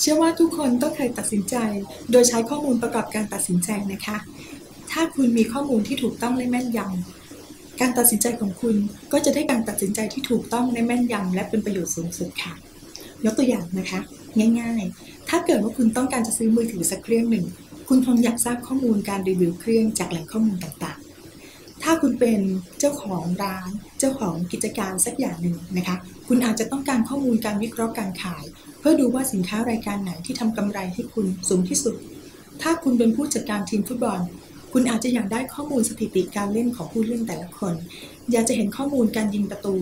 เชื่อว่าทุกคนต้องเคยตัดสินใจ โดยใช้ข้อมูลประกอบการตัดสินใจนะคะ ถ้าคุณมีข้อมูลที่ถูกต้องและแม่นยำการตัดสินใจของคุณก็จะได้การตัดสินใจที่ถูกต้องและแม่นยำและเป็นประโยชน์สูงสุดค่ะ ยกตัวอย่างนะคะ ง่ายๆ ถ้าเกิดว่าคุณต้องการจะซื้อมือถือสักเครื่องหนึ่ง คุณคงอยากทราบข้อมูลการรีวิวเครื่องจากแหล่งข้อมูลต่างๆ ถ้าคุณเป็นเจ้าของร้าน เจ้าของกิจการสักอย่างหนึ่งนะคะ คุณอาจจะต้องการข้อมูลการวิเคราะห์การขาย เพื่อดูว่าสินค้ารายการไหนที่ทำกำไรให้คุณสูงที่สุด ถ้าคุณเป็นผู้จัดการทีมฟุตบอล คุณอาจจะอยากได้ข้อมูลสถิติการเล่นของผู้เล่นแต่ละคน อยากจะเห็นข้อมูลการยิงประตู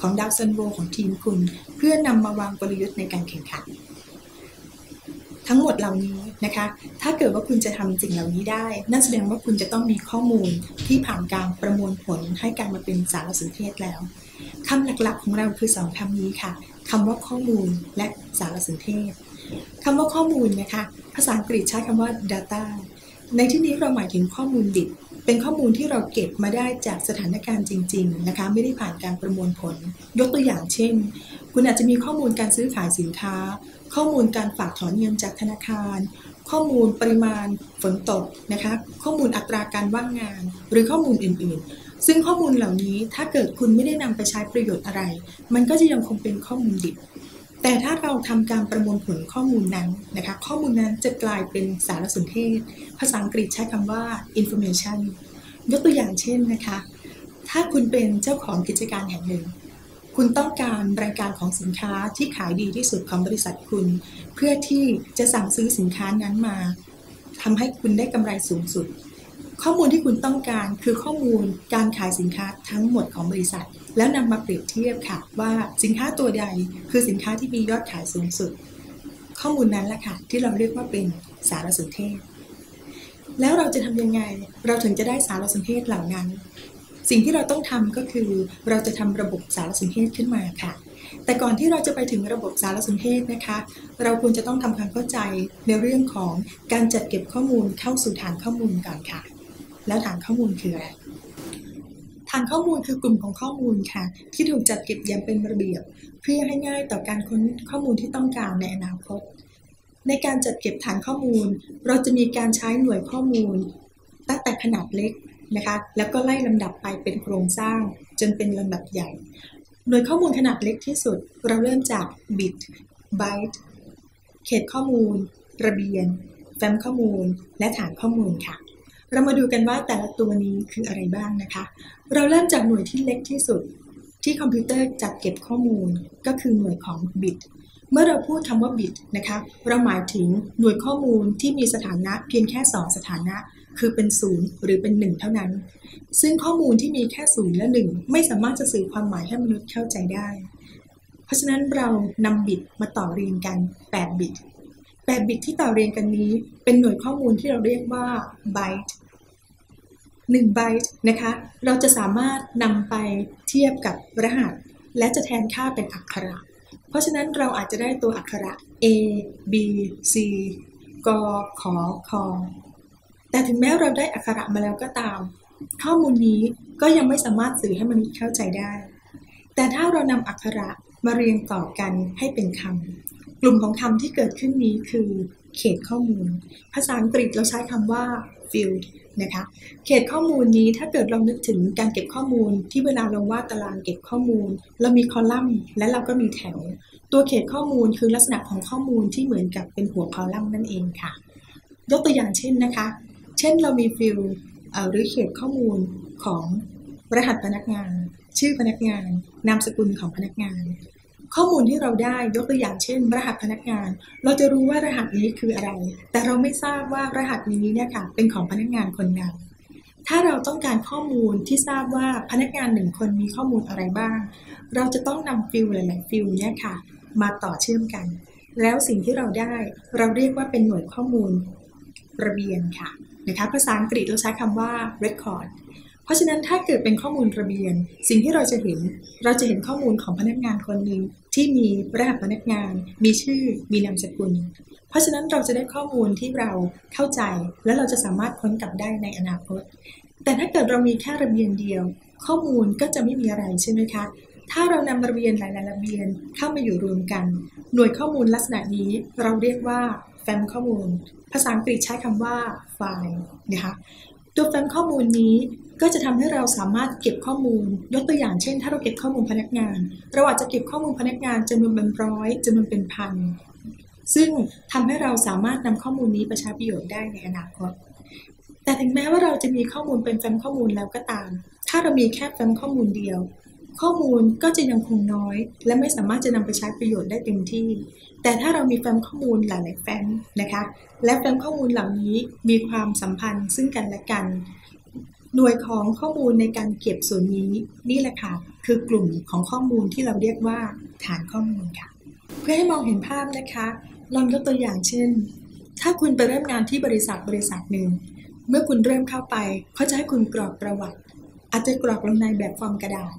ของดาวซันโวของทีมคุณ เพื่อนำมาวางกลยุทธ์ในการแข่งขัน ทั้งหมดเหล่านี้นะคะ ถ้าเกิดว่าคุณจะทำสิ่งเหล่านี้ได้ นั่นแสดงว่าคุณจะต้องมีข้อมูลที่ผ่านการประมวลผลให้การมาเป็นสารสนเทศแล้วคำหลักๆของเราคือสองคำนี้ค่ะคำว่าข้อมูลและสารสนเทศคำว่าข้อมูลนะคะ ภาษาอังกฤษใช้คำว่า data ในที่นี้เราหมายถึงข้อมูลดิบ เป็นข้อมูลที่เราเก็บมาได้จากสถานการณ์จริง ๆ นะคะ ไม่ได้ผ่านการประมวลผล ยกตัวอย่างเช่น คุณอาจจะมีข้อมูลการซื้อขายสินค้า ข้อมูลการฝากถอนเงินจากธนาคาร ข้อมูลปริมาณฝนตกนะคะ ข้อมูลอัตราการว่างงาน หรือข้อมูลอื่น ๆ ซึ่งข้อมูลเหล่านี้ถ้าเกิดคุณไม่ได้นำไปใช้ประโยชน์อะไร มันก็จะยังคงเป็นข้อมูลดิบ แต่ถ้าเราทำการประมวลผลข้อมูลนั้นนะคะข้อมูลนั้นจะกลายเป็นสารสนเทศ ภาษาอังกฤษใช้คำว่า information ยกตัวอย่างเช่นนะคะ ถ้าคุณเป็นเจ้าของกิจการแห่งหนึ่ง คุณต้องการรายการของสินค้าที่ขายดีที่สุดของบริษัทคุณ เพื่อที่จะสั่งซื้อสินค้านั้นมาทำให้คุณได้กำไรสูงสุด ข้อมูลที่คุณต้องการคือข้อมูลการขายสินค้าทั้งหมดของบริษัท แล้วนำมาเปรียบเทียบค่ะว่าสินค้าตัวใดคือสินค้าที่มียอดขายสูงสุด ข้อมูลนั้นแหละค่ะที่เราเรียกว่าเป็นสารสนเทศ แล้วเราจะทำยังไงเราถึงจะได้สารสนเทศเหล่านั้น สิ่งที่เราต้องทำก็คือเราจะทำระบบสารสนเทศขึ้นมาค่ะ แต่ก่อนที่เราจะไปถึงระบบสารสนเทศนะคะ เราควรจะต้องทำความเข้าใจในเรื่องของการจัดเก็บข้อมูลเข้าสู่ฐานข้อมูลก่อนค่ะ แล้วฐานข้อมูลคืออะไร ฐานข้อมูลคือกลุ่มของข้อมูลค่ะ ที่ถูกจัดเก็บอย่างเป็นระเบียบ เพื่อให้ง่ายต่อการค้นข้อมูลที่ต้องการในอนาคต ในการจัดเก็บฐานข้อมูล เราจะมีการใช้หน่วยข้อมูล ตั้งแต่ขนาดเล็กนะคะแล้วก็ไล่ลำดับไปเป็นโครงสร้าง จนเป็นลำดับใหญ่ หน่วยข้อมูลขนาดเล็กที่สุด เราเริ่มจากบิตไบต์เขตข้อมูล ระเบียน แฟ้มข้อมูล และฐานข้อมูลค่ะ เรามาดูกันว่าแต่ละตัวนี้คืออะไรบ้างนะคะ เราเริ่มจากหน่วยที่เล็กที่สุด ที่คอมพิวเตอร์จัดเก็บข้อมูลก็คือหน่วยของบิต เมื่อเราพูดคำว่าบิตนะคะ เราหมายถึงหน่วยข้อมูลที่มีสถานะเพียงแค่ 2 สถานะ คือเป็น 0 หรือเป็น 1 เท่านั้น ซึ่งข้อมูลที่มีแค่ 0 และ 1 ไม่สามารถจะสื่อความหมายให้มนุษย์เข้าใจได้ เพราะฉะนั้นเรานำบิตมาต่อเรียงกัน 8 บิต 8 บิตที่ต่อเรียงกันนี้ เป็นหน่วยข้อมูลที่เราเรียกว่าไบต์ 1 ไบต์นะคะ เราจะสามารถนำไปเทียบกับรหัส และจะแทนค่าเป็นอักขระ เพราะฉะนั้นเราอาจจะได้ตัวอักขระ A B C กขอคอแต่ถึงแม้เราได้อักขระมาแล้วก็ตาม ข้อมูลนี้ก็ยังไม่สามารถสื่อให้มนุษย์เข้าใจได้ แต่ถ้าเรานำอักขระมาเรียงต่อกันให้เป็นคำกลุ่มของคำที่เกิดขึ้นนี้คือ เขตข้อมูล ภาษาอังกฤษเราใช้คำว่า field นะคะเขตข้อมูลนี้ถ้าเกิดเรานึกถึงการเก็บข้อมูลที่เวลาเราวาดตารางเก็บข้อมูล เรามีคอลัมน์และเราก็มีแถว ตัวเขตข้อมูลคือลักษณะของข้อมูลที่เหมือนกับเป็นหัวคอลัมน์นั่นเองค่ะ ยกตัวอย่างเช่นนะคะ เช่นเรามีฟิลหรือเขตข้อมูลของรหัสพนักงาน ชื่อพนักงาน นามสกุลของพนักงาน ข้อมูลที่เราได้ยกตัวอย่างเช่น รหัสพนักงาน เราจะรู้ว่ารหัสนี้คืออะไร แต่เราไม่ทราบว่ารหัสนี้เนี่ยค่ะเป็นของพนักงานคนนั้นถ้าเราต้องการข้อมูลที่ทราบว่าพนักงานหนึ่งคนมีข้อมูลอะไรบ้าง เราจะต้องนำฟิลหลาย ๆ ฟิลเนี่ยค่ะ มาต่อเชื่อมกัน แล้วสิ่งที่เราได้เราเรียกว่าเป็นหน่วยข้อมูลระเบียนค่ะนะคะภาษาอังกฤษเราใช้คำว่า record เพราะฉะนั้นถ้าเกิดเป็นข้อมูลระเบียน สิ่งที่เราจะเห็นเราจะเห็นข้อมูลของพนักงานคนหนึ่ง ที่มีรหัสพนักงาน มีชื่อ มีนามสกุล เพราะฉะนั้นเราจะได้ข้อมูลที่เราเข้าใจ และเราจะสามารถค้นกลับได้ในอนาคต แต่ถ้าเกิดเรามีแค่ระเบียนเดียว ข้อมูลก็จะไม่มีอะไรใช่ไหมคะ ถ้าเรานำระเบียนหลายๆระเบียนเข้ามาอยู่รวมกัน หน่วยข้อมูลลักษณะนี้เราเรียกว่าแฟ้มข้อมูล ภาษาอังกฤษใช้คำว่าไฟล์นะคะ ตัวแฟ้มข้อมูลนี้ก็จะทำให้เราสามารถเก็บข้อมูล ยกตัวอย่างเช่น ถ้าเราเก็บข้อมูลพนักงาน เราอาจจะเก็บข้อมูลพนักงานจำนวนเป็นร้อยจำนวนเป็นพัน ซึ่งทำให้เราสามารถนำข้อมูลนี้ไปใช้ประโยชน์ได้ในอนาคต แต่ถึงแม้ว่าเราจะมีข้อมูลเป็นแฟ้มข้อมูลแล้วก็ตาม ถ้าเรามีแค่แฟ้มข้อมูลเดียว ข้อมูลก็จะยังคงน้อย และไม่สามารถจะนำไปใช้ประโยชน์ได้เต็มที่ แต่ถ้าเรามีแฟ้มข้อมูลหลายๆแฟ้มนะคะ และแฟ้มข้อมูลเหล่านี้มีความสัมพันธ์ซึ่งกันและกัน หน่วยของข้อมูลในการเก็บส่วนนี้ นี่แหละค่ะคือกลุ่มของข้อมูลที่เราเรียกว่าฐานข้อมูลค่ะ เพื่อให้มองเห็นภาพนะคะ ลองยกตัวอย่างเช่น ถ้าคุณไปเริ่มงานที่บริษัทบริษัทหนึ่งเมื่อคุณเริ่มเข้าไปเขาจะให้คุณกรอกประวัติ อาจจะกรอกลงในแบบฟอร์มกระดาษ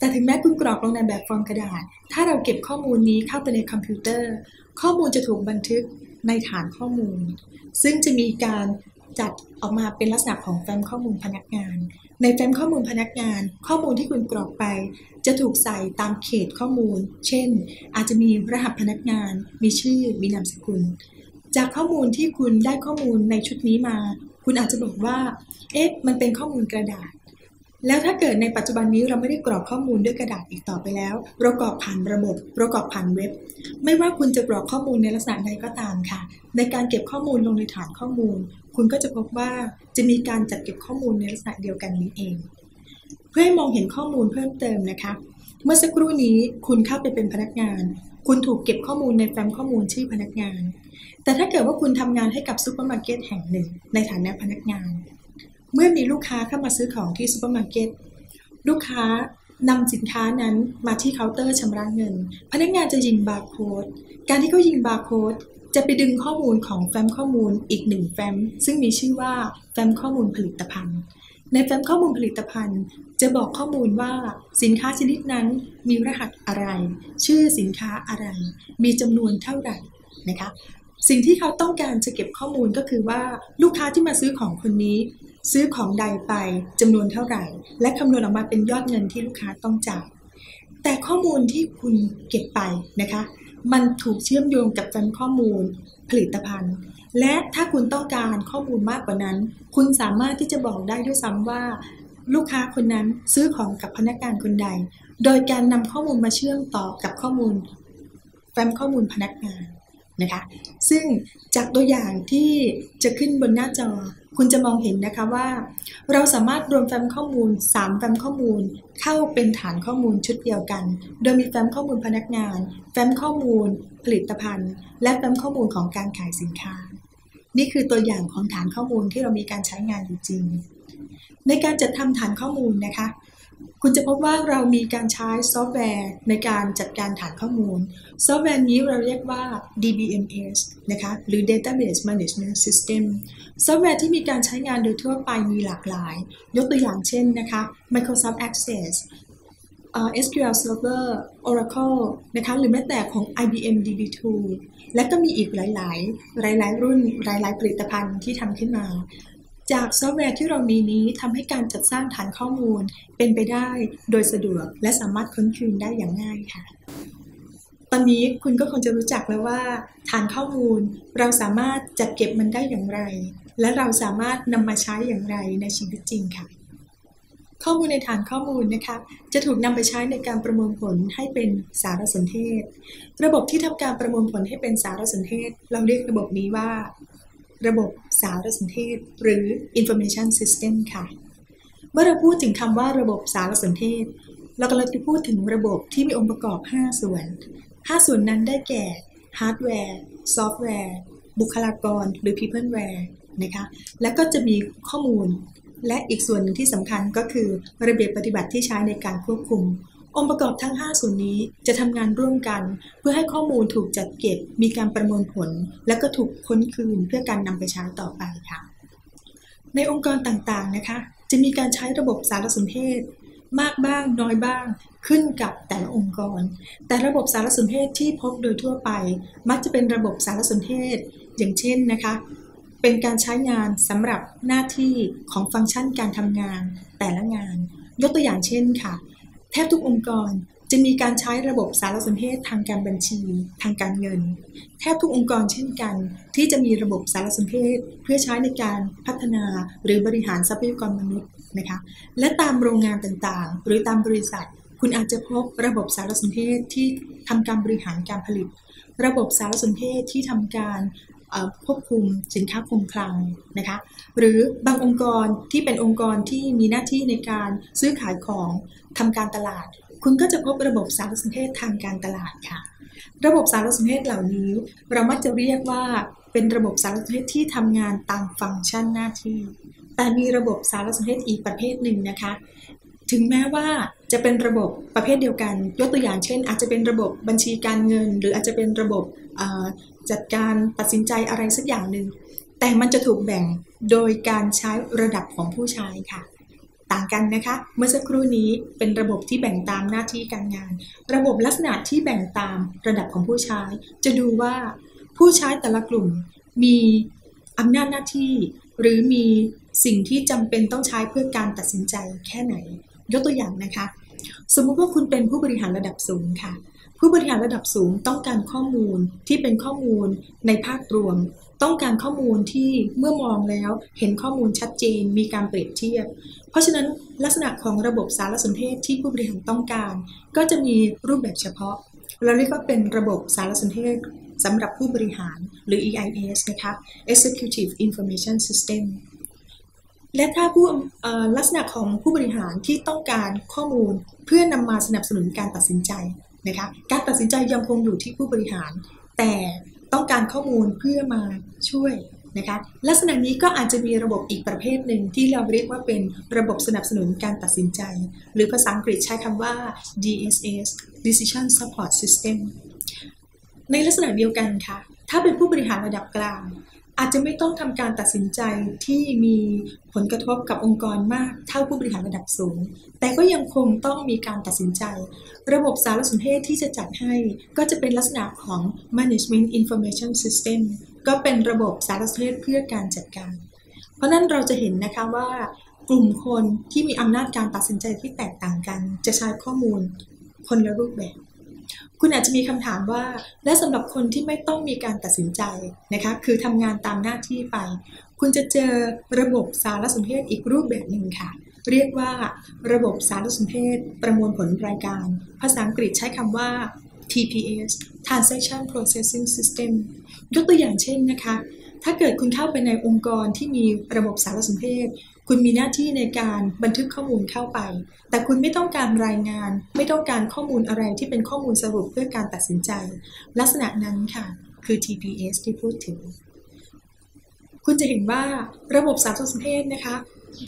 แต่ถึงแม้คุณกรอกลงในแบบฟอร์มกระดาษ ถ้าเราเก็บข้อมูลนี้เข้าไปในคอมพิวเตอร์ ข้อมูลจะถูกบันทึกในฐานข้อมูล ซึ่งจะมีการจัดออกมาเป็นลักษณะของแฟ้มข้อมูลพนักงาน ในแฟ้มข้อมูลพนักงาน ข้อมูลที่คุณกรอกไป จะถูกใส่ตามเขตข้อมูล เช่น อาจจะมีรหัสพนักงาน มีชื่อ มีนามสกุล จากข้อมูลที่คุณได้ข้อมูลในชุดนี้มา คุณอาจจะบอกว่า เอ๊ะ มันเป็นข้อมูลกระดาษ แล้วถ้าเกิดในปัจจุบันนี้เราไม่ได้กรอกข้อมูลด้วยกระดาษอีกต่อไปแล้ว เรากรอกผ่านระบบเรากรอกผ่านเว็บ ไม่ว่าคุณจะกรอกข้อมูลในลักษณะใดก็ตามค่ะ ในการเก็บข้อมูลลงในฐานข้อมูล คุณก็จะพบว่าจะมีการจัดเก็บข้อมูลในลักษณะเดียวกันนี้เอง เพื่อให้มองเห็นข้อมูลเพิ่มเติมนะคะ เมื่อสักครู่นี้คุณเข้าไปเป็นพนักงาน คุณถูกเก็บข้อมูลในแฟ้มข้อมูลชื่อพนักงาน แต่ถ้าเกิดว่าคุณทำงานให้กับซูเปอร์มาร์เก็ตแห่งหนึ่ง ในฐานะพนักงาน เมื่อมีลูกค้าเข้ามาซื้อของที่ซูเปอร์มาร์เก็ตลูกค้านำสินค้านั้นมาที่เคาน์เตอร์ชำระเงิน พนักงานจะยิงบาร์โค้ดการที่เขายิงบาร์โค้ดจะไปดึงข้อมูลของแฟ้มข้อมูลอีกหนึ่งแฟ้มซึ่งมีชื่อว่าแฟ้มข้อมูลผลิตภัณฑ์ ในแฟ้มข้อมูลผลิตภัณฑ์ จะบอกข้อมูลว่าสินค้าชนิดนั้นมีรหัสอะไร ชื่อสินค้าอะไร มีจำนวนเท่าไหร่นะคะสิ่งที่เขาต้องการจะเก็บข้อมูลก็คือว่าลูกค้าที่มาซื้อของคนนี้ ซื้อของใดไปจำนวนเท่าไหร่ และคำนวณออกมาเป็นยอดเงินที่ลูกค้าต้องจ่ายแต่ข้อมูลที่คุณเก็บไปนะคะ มันถูกเชื่อมโยงกับแฟ้มข้อมูลผลิตภัณฑ์ และถ้าคุณต้องการข้อมูลมากกว่านั้น คุณสามารถที่จะบอกได้ด้วยซ้ำว่า ลูกค้าคนนั้นซื้อของกับพนักงานคนใด โดยการนำข้อมูลมาเชื่อมต่อกับข้อมูลแฟ้มข้อมูลพนักงาน นะคะ ซึ่งจากตัวอย่างที่จะขึ้นบนหน้าจอ คุณจะมองเห็นนะคะว่า เราสามารถรวมแฟ้มข้อมูล 3 แฟ้มข้อมูล เข้าเป็นฐานข้อมูลชุดเดียวกัน โดยมีแฟ้มข้อมูลพนักงาน แฟ้มข้อมูล ผลิตภัณฑ์ และแฟ้มข้อมูลของการขายสินค้า นี่คือตัวอย่างของฐานข้อมูลที่เรามีการใช้งานอยู่จริง ในการจัดทำฐานข้อมูลนะคะ คุณจะพบว่าเรามีการใช้ซอฟต์แวร์ในการจัดการฐานข้อมูล ซอฟต์แวร์นี้เราเรียกว่า DBMS นะคะหรือ Database Management System ซอฟต์แวร์ที่มีการใช้งานโดยทั่วไปมีหลากหลาย ยกตัวอย่างเช่นนะคะ Microsoft Access SQL Server Oracle นะคะหรือแม้แต่ของ IBM DB2 และก็มีอีกหลาย ๆ หลาย ๆ รุ่นหลาย ๆ ผลิตภัณฑ์ที่ทำขึ้นมา จากซอฟต์แวร์ที่เรามีนี้ทำให้การจัดสร้างฐานข้อมูลเป็นไปได้โดยสะดวก และสามารถค้นคืนได้อย่างง่ายค่ะ ตอนนี้คุณก็คงจะรู้จักแล้วว่า ฐานข้อมูลเราสามารถจัดเก็บมันได้อย่างไร และเราสามารถนำมาใช้อย่างไรในชีวิตจริงค่ะ ข้อมูลในฐานข้อมูลนะคะจะถูกนำไปใช้ในการประมวลผลให้เป็นสารสนเทศ ระบบที่ทำการประมวลผลให้เป็นสารสนเทศ เราเรียกระบบนี้ว่า ระบบสารสนเทศ หรือ information system ค่ะ เมื่อเราพูดถึงคำว่าระบบสารสนเทศ เรากำลังจะพูดถึงระบบที่มีองค์ประกอบ 5 ส่วน 5 ส่วนนั้นได้แก่ฮาร์ดแวร์ ซอฟต์แวร์ บุคลากร หรือ peopleware นะคะ และก็จะมีข้อมูล และอีกส่วนหนึ่งที่สำคัญก็คือระเบียบปฏิบัติที่ใช้ในการควบคุม องค์ประกอบทั้ง 5 ส่วนนี้จะทำงานร่วมกัน เพื่อให้ข้อมูลถูกจัดเก็บ มีการประมวลผล และก็ถูกค้นคืนเพื่อการนำไปใช้ต่อไปค่ะ ในองค์กรต่างๆนะคะ จะมีการใช้ระบบสารสนเทศ มากบ้างน้อยบ้าง ขึ้นกับแต่ละองค์กร แต่ระบบสารสนเทศที่พบโดยทั่วไป มักจะเป็นระบบสารสนเทศ อย่างเช่นนะคะเป็นการใช้งานสำหรับหน้าที่ของฟังก์ชันการทำงานแต่ละงาน ยกตัวอย่างเช่นค่ะ แทบทุกองค์กรจะมีการใช้ระบบสารสนเทศทางการบัญชี ทางการเงิน แทบทุกองค์กรเช่นกัน ที่จะมีระบบสารสนเทศ เพื่อใช้ในการพัฒนาหรือบริหารทรัพยากรมนุษย์นะคะและตามโรงงานต่างๆ หรือตามบริษัท คุณอาจจะพบระบบสารสนเทศที่ทำการบริหารการผลิต ระบบสารสนเทศที่ทำการ ควบคุมสินค้าคงคลังนะคะหรือบางองค์กรที่เป็นองค์กรที่มีหน้าที่ในการซื้อขายของทำการตลาด คุณก็จะพบระบบสารสนเทศทางการตลาดค่ะ ระบบสารสนเทศเหล่านี้ เรามักจะเรียกว่าเป็นระบบสารสนเทศที่ทำงานตามฟังก์ชันหน้าที่ แต่มีระบบสารสนเทศอีกประเภทหนึ่งนะคะ ถึงแม้ว่าจะเป็นระบบประเภทเดียวกัน ยกตัวอย่างเช่น อาจจะเป็นระบบบัญชีการเงิน หรืออาจจะเป็นระบบ จัดการตัดสินใจอะไรสักอย่างหนึ่งแต่มันจะถูกแบ่งโดยการใช้ระดับของผู้ใช้ค่ะ ต่างกันนะคะ เมื่อสักครู่นี้เป็นระบบที่แบ่งตามหน้าที่การงาน ระบบลักษณะที่แบ่งตามระดับของผู้ใช้ จะดูว่าผู้ใช้แต่ละกลุ่มมีอำนาจหน้าที่ หรือมีสิ่งที่จำเป็นต้องใช้เพื่อการตัดสินใจแค่ไหน ยกตัวอย่างนะคะ สมมติว่าคุณเป็นผู้บริหารระดับสูงค่ะ ผู้บริหารระดับสูงต้องการข้อมูลที่เป็นข้อมูลในภาพรวม ต้องการข้อมูลที่เมื่อมองแล้วเห็นข้อมูลชัดเจนมีการเปรียบเทียบ เพราะฉะนั้นลักษณะของระบบสารสนเทศที่ผู้บริหารต้องการ ก็จะมีรูปแบบเฉพาะ เราเรียกว่าเป็นระบบสารสนเทศสำหรับผู้บริหารหรือ EIS นะคะ Executive Information System และถ้าผู้ลักษณะของผู้บริหารที่ต้องการข้อมูลเพื่อนำมาสนับสนุนการตัดสินใจ นะคะการตัดสินใจยังคงอยู่ที่ผู้บริหาร แต่ต้องการข้อมูลเพื่อมาช่วยนะคะลักษณะนี้ก็อาจจะมีระบบอีกประเภทหนึ่งที่เราเรียกว่าเป็นระบบสนับสนุนการตัดสินใจ หรือภาษาอังกฤษใช้คำว่า DSS Decision Support System ในลักษณะเดียวกันค่ะ ถ้าเป็นผู้บริหารระดับกลาง อาจจะไม่ต้องทำการตัดสินใจที่มีผลกระทบกับองค์กรมากเท่าผู้บริหารระดับสูง แต่ก็ยังคงต้องมีการตัดสินใจ ระบบสารสนเทศที่จะจัดให้ก็จะเป็นลักษณะของ management information system ก็เป็นระบบสารสนเทศเพื่อการจัดการ เพราะนั้นเราจะเห็นนะคะว่ากลุ่มคนที่มีอำนาจการตัดสินใจที่แตกต่างกัน จะใช้ข้อมูลคนละรูปแบบ คุณอาจจะมีคำถามว่า และสำหรับคนที่ไม่ต้องมีการตัดสินใจนะคะคือทำงานตามหน้าที่ไป คุณจะเจอระบบสารสนเทศอีกรูปแบบหนึ่งค่ะ เรียกว่าระบบสารสนเทศ ประมวลผลรายการ ภาษาอังกฤษใช้คำว่า TPS Transaction Processing System ยกตัวอย่างเช่นนะคะ ถ้าเกิดคุณเข้าไปในองค์กรที่มีระบบสารสนเทศ คุณมีหน้าที่ในการบันทึกข้อมูลเข้าไป แต่คุณไม่ต้องการรายงาน ไม่ต้องการข้อมูลอะไรที่เป็นข้อมูลสรุปเพื่อการตัดสินใจ ลักษณะนั้นค่ะ คือ TPS ที่พูดถึง คุณจะเห็นว่าระบบสารสนเทศนะคะ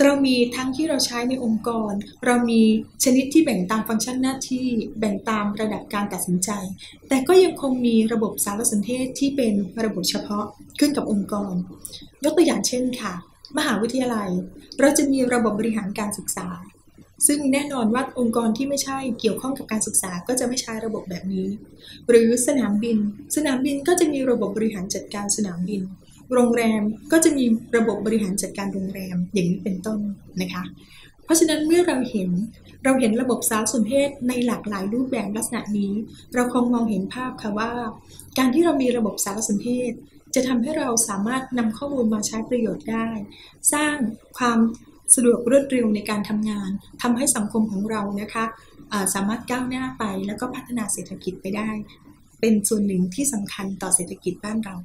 เรามีทั้งที่เราใช้ในองค์กร เรามีชนิดที่แบ่งตามฟังก์ชันหน้าที่ แบ่งตามระดับการตัดสินใจ แต่ก็ยังคงมีระบบสารสนเทศที่เป็นระบบเฉพาะขึ้นกับองค์กร ยกตัวอย่างเช่นค่ะ มหาวิทยาลัย เราจะมีระบบบริหารการศึกษา ซึ่งแน่นอนว่าองค์กรที่ไม่ใช่เกี่ยวข้องกับการศึกษาก็จะไม่ใช้ระบบแบบนี้ หรือสนามบิน สนามบินก็จะมีระบบบริหารจัดการสนามบิน โรงแรมก็จะมีระบบบริหารจัดการโรงแรมอย่างนี้เป็นต้นนะคะ เพราะฉะนั้นเมื่อเราเห็นเราเห็นระบบสารสนเทศในหลากหลายรูปแบบลักษณะนี้ เราคงมองเห็นภาพค่ะว่า การที่เรามีระบบสารสนเทศ จะทำให้เราสามารถนำข้อมูลมาใช้ประโยชน์ได้ สร้างความสะดวกรวดเร็วในการทำงานทำให้สังคมของเรานะคะสามารถก้าวหน้าไปแล้วก็พัฒนาเศรษฐกิจไปได้ เป็นส่วนหนึ่งที่สำคัญต่อเศรษฐกิจบ้านเรา